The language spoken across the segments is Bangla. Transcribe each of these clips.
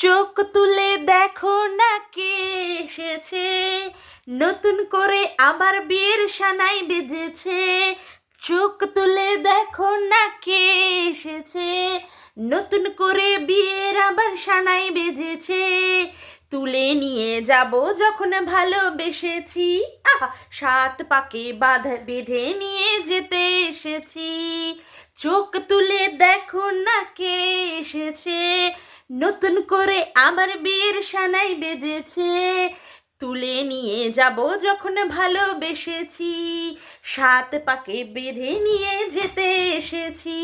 চোখ তুলে দেখো না কে এসেছে? নতুন করে আবার বিয়ের সানাই বেজেছে। চোখ তুলে দেখো না কে এসেছে? নতুন করে বিয়ের আবার সানাই বেজেছে। তুলে নিয়ে যাব যখন ভালোবেসেছি। আহা, সাত পাকে বাঁধা বেঁধে নিয়ে যেতে এসেছি। চোখ তুলে দেখো না কে এসেছে? নতুন করে আমার বিয়ের সানাই বেজেছে। তুলে নিয়ে যাব যখন ভালোবেসেছি। সাত পাকে বেঁধে নিয়ে যেতে এসেছি।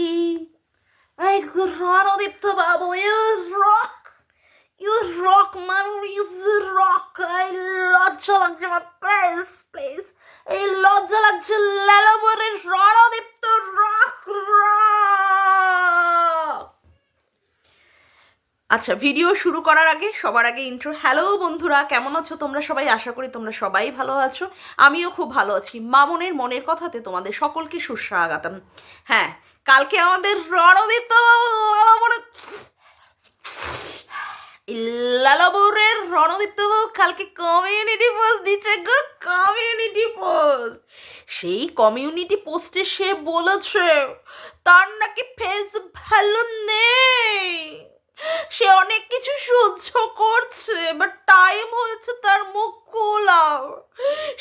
এই Ranadipta Babu you rock you rock man you rock এই লজ্জা লাগছে আমার প্লিজ প্লিজ এই লজ্জা লাগছে লালাবরের রণদীপ্ত রক রক আচ্ছা ভিডিও শুরু করার আগে, সবার আগে ইন্ট্রো হ্যালো বন্ধুরা, কেমন আছো তোমরা সবাই? আশা করি তোমরা সবাই ভালো আছো। আমিও খুব ভালো আছি। মামনের মনের কথাতে তোমাদের সকলকে সুস্বাগতম। হ্যাঁ কালকে আমাদের রণদীপ্ত লালাবুরের রণদীপ্ত কালকে কমিউনিটি পোস্ট দিচ্ছে গো কমিউনিটি পোস্ট সেই কমিউনিটি পোস্টে সে বলেছে, তার নাকি ফেস ভালো নেই। সে অনেক কিছু সহ্য করছে বাট টাইম হয়েছে তার মুখ খোলার।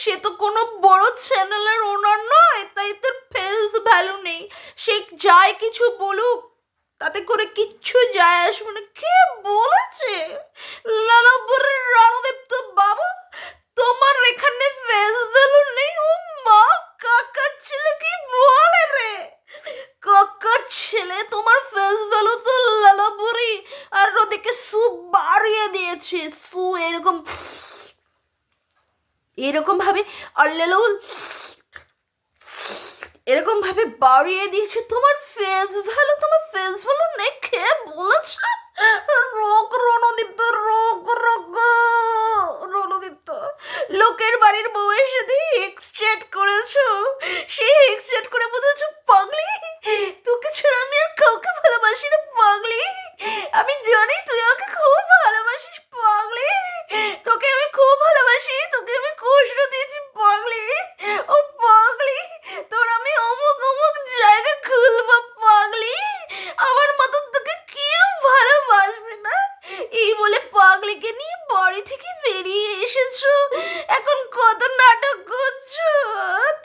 সে তো কোনো বড় চ্যানেলের ওনার নয়, তাই তার ফেস ভ্যালু নেই। সে যাই কিছু বলুক, তাতে করে কিচ্ছু যায় আসবে না। কে বলেছে? লালাপুরের রণদেব তো বাবা, তোমার এখানে ফেস ভ্যালু নেই? ও মা, কাকা ছেলে কি বলে রে? কাকার ছেলে তোমার ফেস ভ্যালু তো লালাপুরি আর ওদিকে সু বাড়িয়ে দিয়েছে, সু এরকম এরকম ভাবে অল্লেলুল এরকম ভাবে বাড়িয়ে দিয়েছে। তোমার ফেস ভ্যালু তোমার ফেস ভ্যালু নেই কে বলেছে। রোগ রণদীপ্ত রোগ রোগ। রণদীপ্ত লোকের বাড়ির বউয়ের সাথে এক্সট্রেট করেছ? সে এক্সট্রেট করে বলেছ, পাগলি, তোকে ছাড়া আমি আর কাউকে ভালোবাসি না, পাগলি। আমি জানি তুই আমাকে খুব ভালোবাসিস পাগলি তোকে আমি খুব ভালোবাসি তোকে আমি কষ্ট দিয়েছি পাগলি ও পাগলি তোর আমি অমুক অমুক জায়গা খুলবো পাগলি আমার মতো তোকে কেউ ভালোবাসবে না এই বলে পাগলিকে নিয়ে বাড়ি থেকে বেরিয়ে এসেছ এখন কত নাটক করছ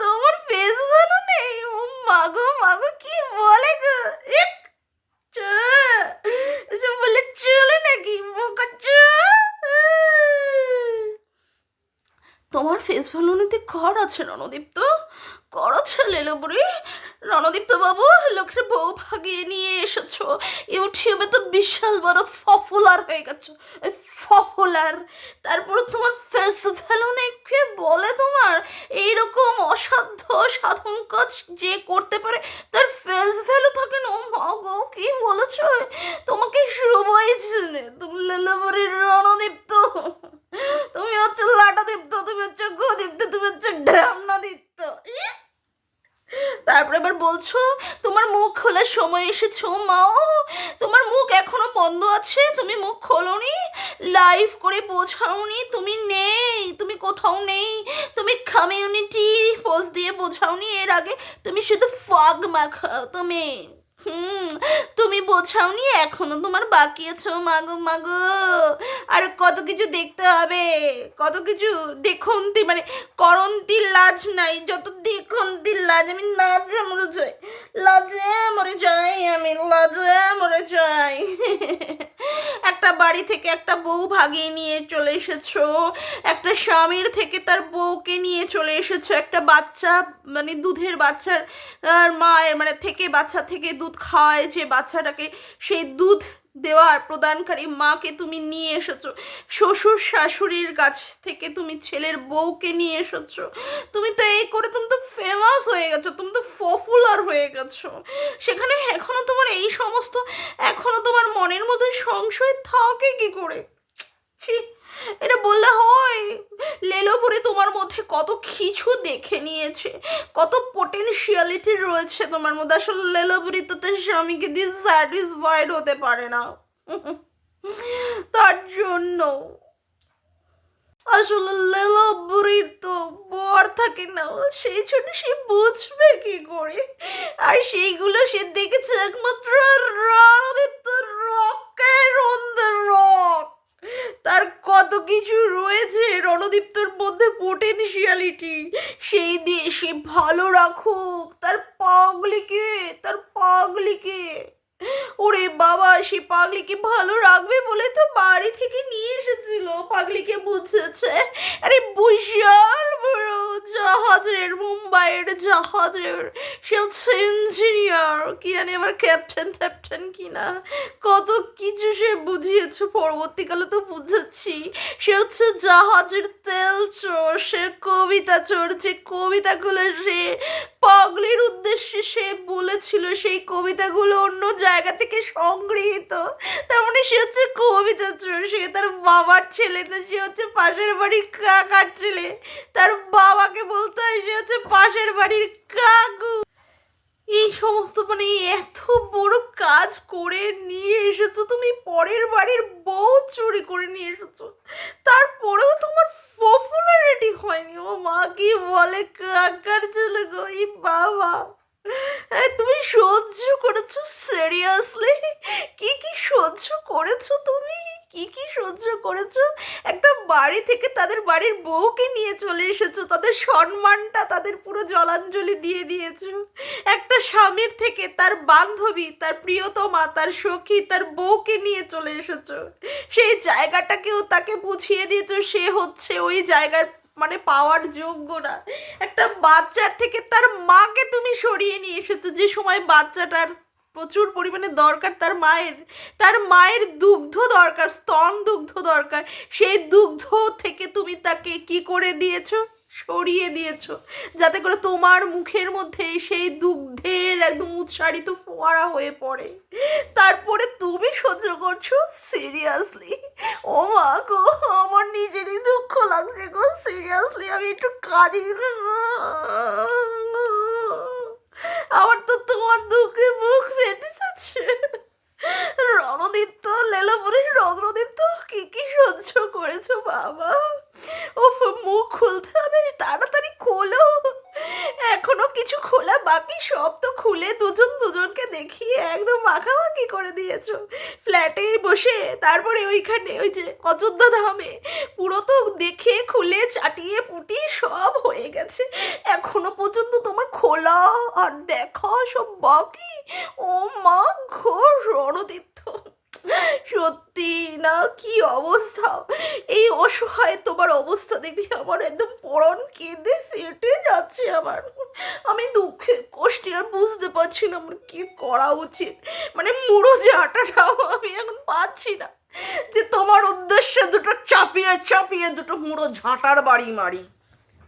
তোমার ফেস ভালো নেই ও মাগো মাগো কি বলে গো এক চ বলে চলে নাকি বোকা চ তোমার ফেস ভ্যালুনিতে কর আছে রণদীপ্ত কর আছে লেলোবুড়ি রণদীপ্ত বাবু লোকের বউ ভাগিয়ে নিয়ে এসেছ ইউটিউবে তো বিশাল বড় পপুলার হয়ে গেছো। পপুলার তারপরে তোমার ফেস ভ্যালু নেই, কে বলে তোমার? এইরকম অসাধ্য সাধন কাজ যে করতে পারে, তার ফেস ভ্যালু থাকে না। কি বলেছ? তোমাকে সবাই চেনে তুমি লেলোবুড়ির রণদীপ্ত। তুমি হচ্ছে লাটা দীপ্ত তুমি হচ্ছে গো দীপ্ত তুমি হচ্ছে ঢামনা দীপ্ত ইয়ে! তারপরে আবার বলছো, তোমার মুখ খোলার সময় এসেছ মাও তোমার মুখ এখনও বন্ধ আছে, তুমি মুখ খোলোনি। লাইভ করে বোঝাওনি, তুমি নেই, তুমি কোথাও নেই। তুমি কমিউনিটি পোস্ট দিয়ে বোঝাওনি, এর আগে তুমি শুধু ফগ মাখাও, তুমি। হুম, তুমি বোঝাওনি এখনও তোমার বাকি আছে মাগো মাগো আর কত কিছু দেখতে হবে, কত কিছু দেখন্তি মানে করন্তি লাজ নাই, যত দেখন্তি লাজ, আমি লাজে মরে যাই, লাজে মরে যাই, আমি লাজে মরে যাই। একটা বাড়ি থেকে একটা বউ ভাগিয়ে নিয়ে চলে এসেছ, একটা স্বামীর থেকে তার বউকে নিয়ে চলে এসেছ, একটা বাচ্চা মানে দুধের বাচ্চার মায়ের মানে থেকে বাচ্চা থেকে দুধ খাওয়ায় যে বাচ্চাটাকে সেই দুধ দেওয়ার প্রদানকারী মাকে তুমি নিয়ে এসেছ। শ্বশুর শাশুড়ির কাছ থেকে তুমি ছেলের বউকে নিয়ে এসেছ। তুমি তো এই করে তুমি তো ফেমাস হয়ে গেছো, তুমি তো পপুলার হয়ে গেছো। সেখানে এখনও তোমার এই সমস্ত, এখনও তোমার মনের মধ্যে সংশয় থাকে কি করে? ছি, এটা বললে হয়। মধ্যে কত কিছু দেখে নিয়েছে, কত পোটেনশিয়ালিটি রয়েছে তোমার মধ্যে। আসলে লেলবৃততে স্বামীকে দিয়ে স্যাটিসফাইড হতে পারে না। তার জন্য। আসলে লেলবরির তো বর থাকে না, সেই জন্য সে বুঝবে কি করে। আর সেইগুলো সে দেখেছে একমাত্র রক রক। তার কত কিছু রয়েছে রণদীপ্তর মধ্যে পোটেনশিয়ালিটি সেই দিয়ে সে ভালো রাখুক, তার পাগলিকে তার পাগলিকে ওরে বাবা, সে পাগলিকে ভালো রাখবে বলে তো বাড়ি থেকে নিয়ে এসেছিল, পাগলিকে বুঝেছে। আরে বিশাল বড় জাহাজের, মুম্বাইয়ের জাহাজের। সে হচ্ছে ইঞ্জিনিয়ার কি জানি আবার ক্যাপ্টেন ট্যাপ্টেন কিনা। কত কিছু সে বুঝিয়েছে, পরবর্তীকালে তো বুঝেছি। সে হচ্ছে জাহাজের তেল চোর, সে কবিতা চোর, যে কবিতাগুলো সে পাগলির উদ্দেশ্যে সে বলেছিল সেই কবিতাগুলো অন্য জায়গা থেকে সংগৃহীত। তার মানে সে হচ্ছে কবিতা চোর, সে তার বাবার ছেলে না, সে হচ্ছে পাশের বাড়ির কাকার ছেলে। তার বাবাকে বলতে হয় সে হচ্ছে পাশের বাড়ির কাকু। এই সমস্ত মানে এত বড় কাজ করে নিয়ে এসেছ, তুমি পরের বাড়ির বউ চুরি করে নিয়ে এসেছ। তারপরেও তোমার পপুলারিটি হয়নি। ও মা কি বলে, কাকার ছেলে গো বাবা। তুমি সহ্য করেছ সিরিয়াসলি কি কি সহ্য করেছ তুমি? কি কি সহ্য করেছ? একটা বাড়ি থেকে তাদের বাড়ির বউকে নিয়ে চলে এসেছ, তাদের সম্মানটা তাদের পুরো জলাঞ্জলি দিয়ে দিয়েছ। একটা স্বামীর থেকে তার বান্ধবী, তার প্রিয়তমা, তার সখী, তার বউকে নিয়ে চলে এসেছ। সেই জায়গাটাকেও তাকে বুঝিয়ে দিয়েছ, সে হচ্ছে ওই জায়গার মানে পাওয়ার যোগ্য না। একটা বাচ্চার থেকে তার মাকে তুমি সরিয়ে নিয়ে এসেছ। যে সময় বাচ্চাটার প্রচুর পরিমাণে দরকার তার মায়ের তার মায়ের দুগ্ধ দরকার, স্তন দুগ্ধ দরকার। সেই দুগ্ধ থেকে তুমি তাকে কি করে দিয়েছ? সরিয়ে দিয়েছ। যাতে করে তোমার মুখের মধ্যে সেই দুগ্ধের একদম উৎসারিত ফোয়ারা হয়ে পড়ে। তারপরে তুমি সহ্য করছ সিরিয়াসলি ও মা গো, আমার নিজেরই দুঃখ লাগছে গো সিরিয়াসলি আমি একটু কাঁদি আমার তো তোমার দুঃখে মুখ ফেটে যাচ্ছে রণদীপ্ত লেলাপুরের রণদীপ্ত কি কি সহ্য করেছ বাবা ও মুখ খুলতে হবে তাড়াতাড়ি খোলো এখনও কিছু খোলা বাকি সব তো খুলে দুজন দুজনকে দেখিয়ে একদম মাখামাখি দিয়েছ ফ্ল্যাটেই বসে তারপরে ওইখানে ওই যে অযোধ্যা ধামে পুরো তো দেখে খুলে চাটিয়ে পুটিয়ে সব হয়ে গেছে এখনও পর্যন্ত তোমার খোলা আর দেখা সব বাকি ও মা ঘোর রণতীর্থ সত্যি না কি অবস্থা এই অসহায় তোমার অবস্থা দেখে আমার একদম পরন কেঁদে ফেটে যাচ্ছে আমার। আমি দুঃখে কষ্টে আর বুঝতে পারছি না আমার কি করা উচিত। মানে মুড়ো যে আটাটাও আমি এখন পাচ্ছি না। যে তোমার উদ্দেশ্যে দুটো চাপিয়ে চাপিয়ে দুটো মুড়ো ঝাঁটার বাড়ি মারি।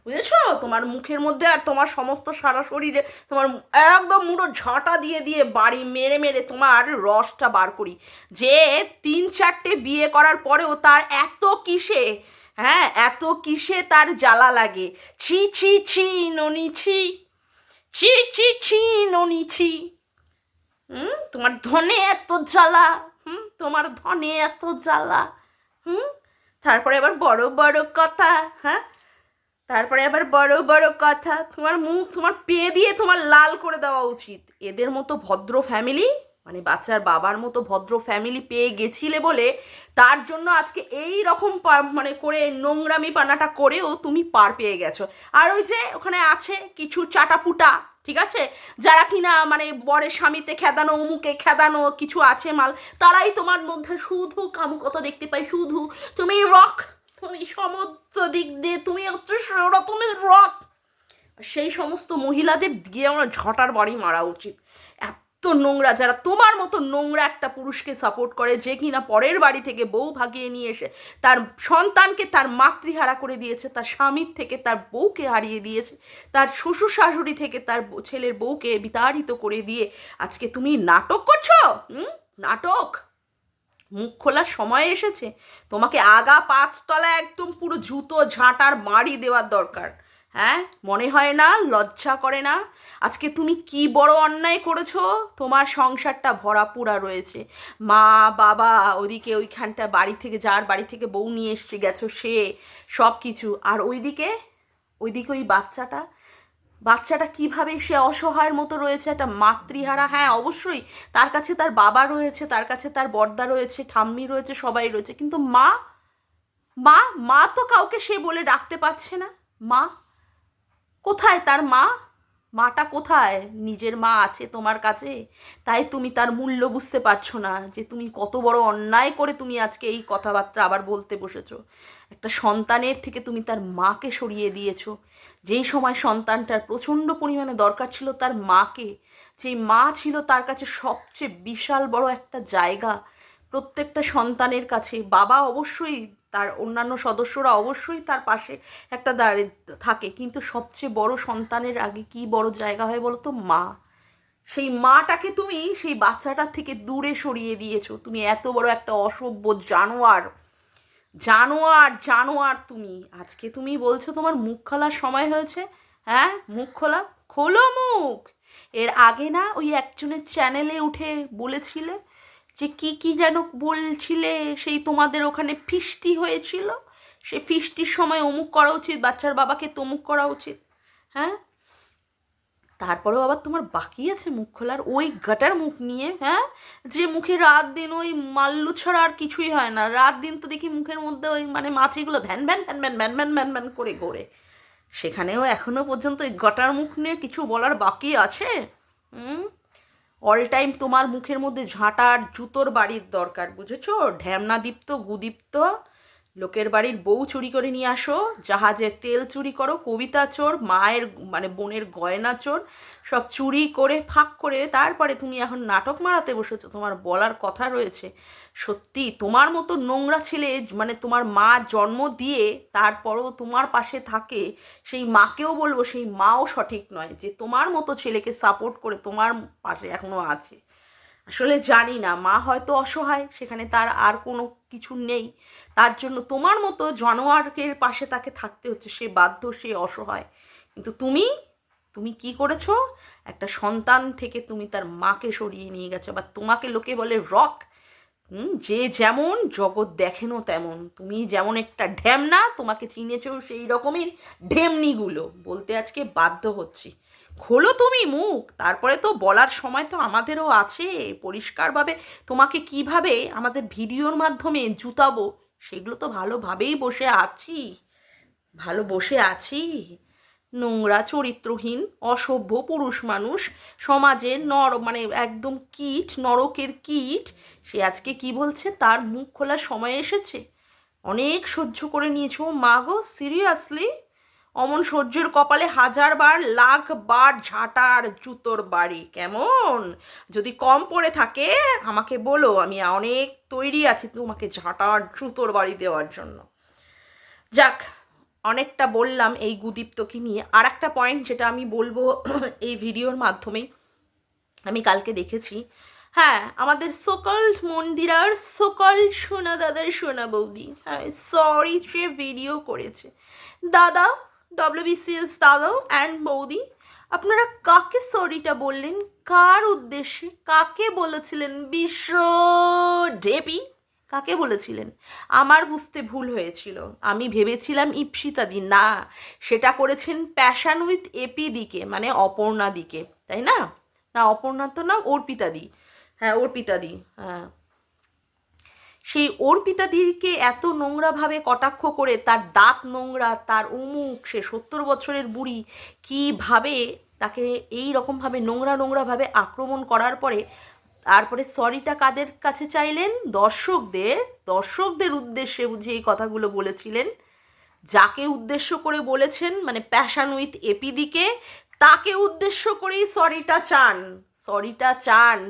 বুঝেছ? তোমার মুখের মধ্যে আর তোমার সমস্ত সারা শরীরে তোমার একদম মুড়ো ঝাঁটা দিয়ে দিয়ে বাড়ি মেরে মেরে তোমার রসটা বার করি। যে তিন চারটে বিয়ে করার পরেও তার এত কিসে হ্যাঁ এত কিসে তার জ্বালা লাগে। ছি ছি ছি, ননি, ছি। ছি ছি ছি, ননি, ছি। হুম? তোমার ধনে এত জ্বালা। হুম? তোমার ধনে এত জ্বালা। হুম? তারপরে আবার বড় বড় কথা হ্যাঁ? তারপরে আবার বড় বড় কথা, তোমার মুখ, তোমার পেয়ে দিয়ে তোমার লাল করে দেওয়া উচিত। এদের মতো ভদ্র ফ্যামিলি মানে বাচ্চার বাবার মতো ভদ্র ফ্যামিলি পেয়ে গেছিলে বলে, তার জন্য আজকে এই রকম মানে করে নোংরামি পানাটা করেও তুমি পার পেয়ে গেছো। আর ওই যে ওখানে আছে কিছু চাটাপুটা, ঠিক আছে? যারা কিনা মানে বরের স্বামীতে খেদানো, অমুকে খেদানো কিছু আছে মাল, তারাই তোমার মধ্যে শুধু কামুকতা দেখতে পাই শুধু। তুমি রক তুমি সমস্ত দিক দিয়ে তুমি হচ্ছে সেরা, তুমি রক সেই সমস্ত মহিলাদের গিয়ে আমার ঝটার বাড়ি মারা উচিত। এত নোংরা যারা তোমার মতো নোংরা একটা পুরুষকে সাপোর্ট করে যে কিনা পরের বাড়ি থেকে বউ ভাগিয়ে নিয়ে এসে তার সন্তানকে তার মাতৃহারা করে দিয়েছে তার স্বামীর থেকে তার বউকে হারিয়ে দিয়েছে তার শ্বশুর শাশুড়ি থেকে তার ছেলের বউকে বিতাড়িত করে দিয়ে আজকে তুমি নাটক করছ? নাটক? মুখ খোলার সময় এসেছে? তোমাকে আগা পাঁচতলা একদম পুরো জুতো ঝাঁটার মারি দেওয়ার দরকার। হ্যাঁ? মনে হয় না, লজ্জা করে না? আজকে তুমি কি বড় অন্যায় করেছ? তোমার সংসারটা ভরা পুরা রয়েছে। মা, বাবা, ওদিকে ওইখানটা বাড়ি থেকে, যার বাড়ি থেকে বউ নিয়ে এসছে, গেছো সে সব কিছু আর ওইদিকে? ওইদিকে ওই বাচ্চাটা? বাচ্চাটা কীভাবে সে অসহায়ের মতো রয়েছে, একটা মাতৃহারা হ্যাঁ অবশ্যই, তার কাছে তার বাবা রয়েছে, তার কাছে তার বর্দা রয়েছে, ঠাম্মি রয়েছে, সবাই রয়েছে, কিন্তু মা মা মা তো কাউকে সে বলে ডাকতে পারছে না, মা, কোথায় তার মা? মাটা কোথায়? নিজের মা আছে তোমার কাছে? তাই তুমি তার মূল্য বুঝতে পারছ না যে তুমি কত বড় অন্যায় করে তুমি আজকে এই কথাবার্তা আবার বলতে বসেছো। একটা সন্তানের থেকে তুমি তার মাকে সরিয়ে দিয়েছ। যেই সময় সন্তানটার প্রচণ্ড পরিমাণে দরকার ছিল তার মাকে, যেই মা ছিল তার কাছে সবচেয়ে বিশাল বড় একটা জায়গা। প্রত্যেকটা সন্তানের কাছে বাবা অবশ্যই তার অন্যান্য সদস্যরা অবশ্যই তার পাশে একটা দাঁড়িয়ে থাকে। কিন্তু সবচেয়ে বড় সন্তানের আগে কি বড় জায়গা হয় বলো তো মা। সেই মাটাকে তুমি সেই বাচ্চাটার থেকে দূরে সরিয়ে দিয়েছ। তুমি এত বড় একটা অসভ্য জানোয়ার। জানোয়ার জানোয়ার তুমি। আজকে তুমি বলছো তোমার মুখ খোলার সময় হয়েছে। হ্যাঁ? মুখ খোলা? খোলো মুখ। এর আগে না ওই একজনের চ্যানেলে উঠে বলেছিলে যে কি কি যেন বলছিলে, সেই তোমাদের ওখানে ফিস্টি হয়েছিল? সে ফিস্টির সময় অমুক করা উচিত, বাচ্চার বাবাকে তমুক করা উচিত হ্যাঁ? তারপরেও আবার তোমার বাকি আছে মুখ খোলার, ওই গাটার মুখ নিয়ে হ্যাঁ? যে মুখে রাত দিন ওই মাল্লু ছাড়া আর কিছুই হয় না। রাত দিন তো দেখি মুখের মধ্যে ওই মানে মাছিগুলো ভ্যান ভ্যান ভ্যান ভ্যান ভ্যান ভ্যান ভ্যান ভ্যান করে গড়ে সেখানেও এখনও পর্যন্ত ওই গটার মুখ নিয়ে কিছু বলার বাকি আছে? হুম? অল টাইম তোমার মুখের মধ্যে ঝাঁটার জুতোর বাড়ির দরকার বুঝেছ? ঢ্যামনাদীপ্ত গুদীপ্ত লোকের বাড়ির বউ চুরি করে নিয়ে আসো, জাহাজের তেল চুরি করো, কবিতা চোর, মায়ের মানে বোনের গয়না চোর, সব চুরি করে ফাঁক করে তারপরে তুমি এখন নাটক মারাতে বসেছো, তোমার বলার কথা রয়েছে। সত্যি, তোমার মতো নোংরা ছেলে মানে তোমার মা জন্ম দিয়ে তারপরও তোমার পাশে থাকে, সেই মাকেও বলব সেই মাও সঠিক নয় যে তোমার মতো ছেলেকে সাপোর্ট করে তোমার পাশে এখনও আছে। আসলে জানি না, মা হয়তো অসহায়, সেখানে তার আর কোনো কিছু নেই। তার জন্য তোমার মতো জানোয়ারের পাশে তাকে থাকতে হচ্ছে, সে বাধ্য, সে অসহায়। কিন্তু তুমি তুমি কি করেছ? একটা সন্তান থেকে তুমি তার মাকে সরিয়ে নিয়ে গেছো, বা তোমাকে লোকে বলে রক। যে যেমন জগৎ দেখেনও তেমন। তুমি যেমন একটা ঢ্যামনা তোমাকে চিনেছো সেই রকমের ঢেমনিগুলো। বলতে আজকে বাধ্য হচ্ছি। খোলো তুমি মুখ। তারপরে তো বলার সময় তো আমাদেরও আছে। পরিষ্কারভাবে তোমাকে কীভাবে আমাদের ভিডিওর মাধ্যমে জুতাবো, সেগুলো তো ভালোভাবেই বসে আছি। ভালো বসে আছি। নোংরা, চরিত্রহীন, অসভ্য পুরুষ মানুষ, সমাজে নর মানে একদম কীট, নরকের কীট। সে আজকে কি বলছে? তার মুখ খোলার সময় এসেছে। অনেক সহ্য করে নিয়েছো। মা গো সিরিয়াসলি অমন সহ্যের কপালে হাজার বার লাখ বার ঝাঁটার জুতোর বাড়ি, কেমন? যদি কম পড়ে থাকে, আমাকে বলো, আমি অনেক তৈরি আছি তোমাকে ঝাঁটার জুতোর বাড়ি দেওয়ার জন্য। যাক, অনেকটা বললাম এই গুদীপ্তকে নিয়ে। আর একটা পয়েন্ট যেটা আমি বলব এই ভিডিওর মাধ্যমেই, আমি কালকে দেখেছি। হ্যাঁ আমাদের সকল মন্দিরার সকল সোনা দাদার সোনা বৌদি। হ্যাঁ সরি সে ভিডিও করেছে। দাদা ডব্লিউবিসিএস দাদা অ্যান্ড বৌদি, আপনারা কাকে সরিটা বললেন? কার উদ্দেশ্যে? কাকে বলেছিলেন? বিশ্ব ডেপি কাকে বলেছিলেন? আমার বুঝতে ভুল হয়েছিল। আমি ভেবেছিলাম ইপসিতাদি না, সেটা করেছেন প্যাশান উইথ এপি দিকে মানে অপর্ণা দিকে তাই না? না, অপর্ণা তো না অর্পিতাদি হ্যাঁ অর্পিতাদি হ্যাঁ। সেই অর্পিতাদিকে এত নোংরাভাবে কটাক্ষ করে, তার দাঁত নোংরা, তার উমুক সে সত্তর বছরের বুড়ি, কীভাবে তাকে এই রকমভাবে নোংরা নোংরাভাবে আক্রমণ করার পরে, তারপরে সরিটা কাদের কাছে চাইলেন? দর্শকদের দর্শকদের উদ্দেশ্যে বুঝে এই কথাগুলো বলেছিলেন। যাকে উদ্দেশ্য করে বলেছেন মানে প্যাশান উইথ এপিদিকে, তাকে উদ্দেশ্য করেই সরিটা চান। সরিটা চান।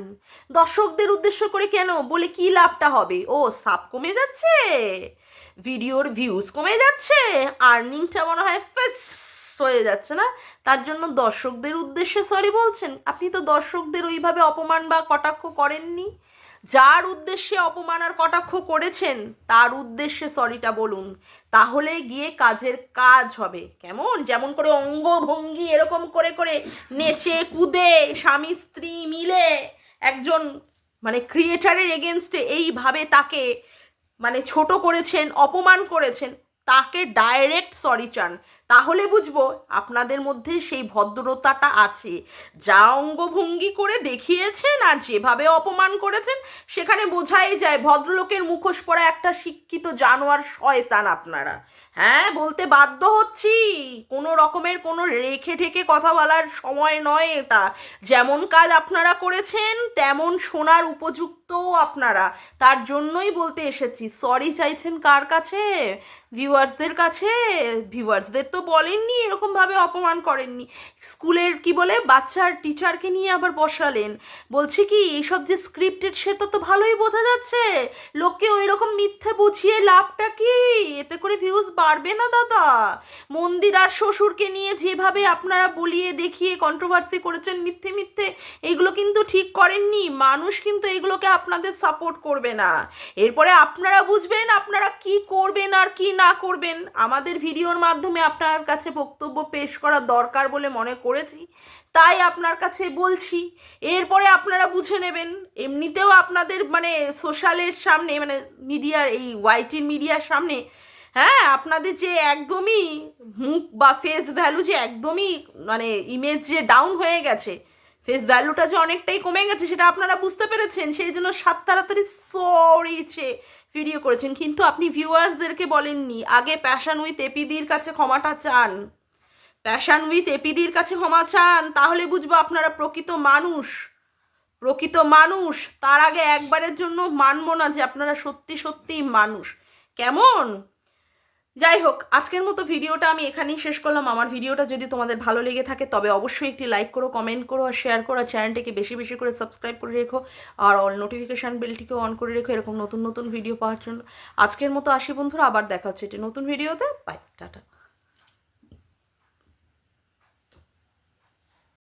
দর্শকদের উদ্দেশ্য করে কেন? বলে কি লাভটা হবে? ও সাপ কমে যাচ্ছে? ভিডিওর ভিউজ কমে যাচ্ছে? আর্নিংটা মনে হয় ফেস হয়ে যাচ্ছে না? তার জন্য দর্শকদের উদ্দেশ্যে সরি বলছেন? আপনি তো দর্শকদের ওইভাবে অপমান বা কটাক্ষ করেননি? যার উদ্দেশ্যে অপমান আর কটাক্ষ করেছেন, তার উদ্দেশ্যে সরিটা বলুন। তাহলে গিয়ে কাজের কাজ হবে। কেমন? যেমন করে অঙ্গভঙ্গি এরকম করে করে নেচে, কুদে, স্বামী, স্ত্রী মিলে একজন মানে ক্রিয়েটারের এগেনস্টে এইভাবে তাকে মানে ছোট করেছেন, অপমান করেছেন, তাকে ডাইরেক্ট সরি চান। তাহলে বুঝব আপনাদের মধ্যে সেই ভদ্রতাটা আছে। যা অঙ্গভঙ্গি করে দেখিয়েছেন আর যেভাবে অপমান করেছেন, সেখানে বোঝাই যায় ভদ্রলোকের মুখোশ পরা একটা শিক্ষিত জানোয়ার শয়তান আপনারা। হ্যাঁ বলতে বাধ্য হচ্ছি। কোনো রকমের কোনো রেখে ঠেকে কথা বলার সময় নয় এটা। যেমন কাজ আপনারা করেছেন, তেমন শোনার উপযুক্ত আপনারা। তার জন্যই বলতে এসেছি। সরি চাইছেন কার কাছে? ভিউয়ার্সদের কাছে? ভিউয়ার্সদের তো বলেননি, এরকমভাবে অপমান করেননি। স্কুলের কি বলে, বাচ্চার টিচারকে নিয়ে আবার বসালেন। বলছি কি, এইসব যে স্ক্রিপ্টেড সেটা তো ভালোই বোঝা যাচ্ছে। লোককে ওই রকম মিথ্যে বুঝিয়ে লাভটা কি? এতে করে ভিউজ বাড়বে না দাদা। মন্দির আর শ্বশুরকে নিয়ে যেভাবে আপনারা বলিয়ে দেখিয়ে কন্ট্রোভার্সি করেছেন মিথ্যে মিথ্যে, এগুলো কিন্তু ঠিক করেননি। মানুষ কিন্তু এগুলোকে আপনাদের সাপোর্ট করবে না। এরপরে আপনারা বুঝবেন, আপনারা কি করবেন আর কি না করবেন। আমাদের ভিডিওর মাধ্যমে আপনার কাছে বক্তব্য পেশ করা দরকার বলে মনে করেছি, তাই আপনার কাছে বলছি। এরপরে আপনারা বুঝে নেবেন। এমনিতেও আপনাদের মানে সোশ্যালের সামনে মানে মিডিয়ার, এই ওয়াইটির মিডিয়ার সামনে হ্যাঁ আপনাদের যে একদমই মুখ বা ফেস ভ্যালু যে একদমই মানে ইমেজ যে ডাউন হয়ে গেছে ফেস ভ্যালুটা যে অনেকটাই কমে গেছে, সেটা আপনারা বুঝতে পেরেছেন। সেই জন্য সাত তাড়াতাড়ি সরি সে ভিডিও করেছেন, কিন্তু আপনি ভিউয়ার্সদেরকে বলেননি। আগে প্যাশান উইথ এপিদির কাছে ক্ষমাটা চান। প্যাশান উইথ এপিদির কাছে ক্ষমা চান, তাহলে বুঝব আপনারা প্রকৃত মানুষ। প্রকৃত মানুষ, তার আগে একবারের জন্য মানবো না যে আপনারা সত্যি সত্যি মানুষ। কেমন? যাই হোক আজকের মতো ভিডিওটা আমি এখানেই শেষ করলাম। আমার ভিডিওটা যদি তোমাদের ভালো লেগে থাকে, তবে অবশ্যই একটি লাইক করো কমেন্ট করো আর শেয়ার করো। চ্যানেলটিকে বেশি বেশি করে সাবস্ক্রাইব করে রেখো। আর অল নোটিফিকেশান বেলটিকেও অন করে রেখো এরকম নতুন নতুন ভিডিও পাওয়ার জন্য। আজকের মতো আসি বন্ধুরা, আবার দেখা হচ্ছে এটি নতুন ভিডিওতে বাই টাটা।